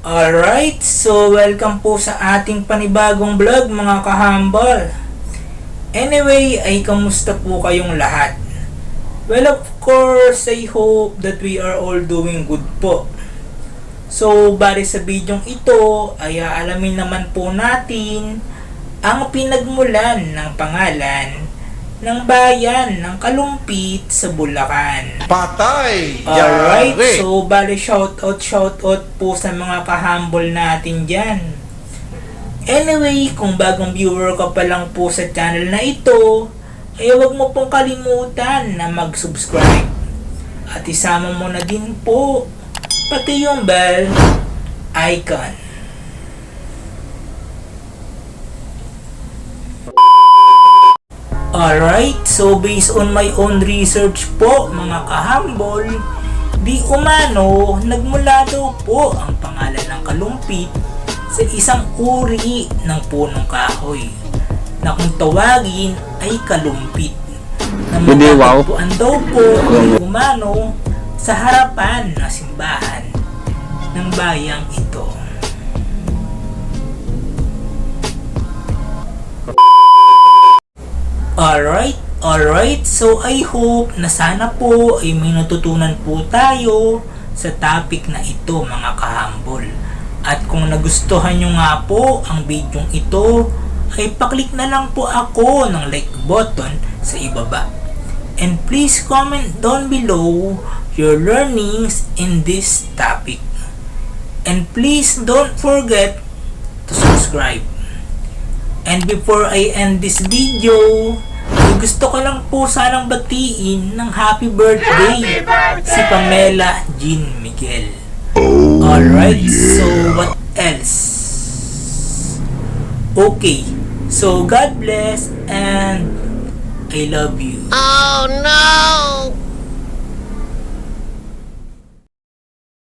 Alright, so welcome po sa ating panibagong vlog mga kahambal. Anyway, ay kamusta po kayong lahat? Well, of course, I hope that we are all doing good po. So, bari sa bidyong ito, ay aalamin naman po natin ang pinagmulan ng pangalan ng bayan ng Kalumpit sa Bulacan. Patay! Alright, Yari! so bali shoutout shoutout po sa mga kahambol natin dyan. Anyway, kung bagong viewer ka pa lang po sa channel na ito, ay huwag mo pong kalimutan na mag-subscribe. At isama mo na din po pati yung bell icon. Alright, so based on my own research po mga kahambol, di umano nagmula daw po ang pangalan ng kalumpit sa isang uri ng punong kahoy na kung tawagin ay kalumpit na matatagpuan daw po di umano sa harapan ng simbahan ng bayang ito. Alright, alright. So I hope na sana po ay may natutunan po tayo sa topic na ito mga kahambol. At kung nagustuhan nyo nga po ang video ito, ay paklik na lang po ako ng like button sa ibaba. And please comment down below your learnings in this topic. And please don't forget to subscribe. And before I end this video, gusto ko lang po sanang batiin ng happy birthday, si Pamela Jean Miguel. Alright, so what else? Okay, so God bless and I love you. Oh no!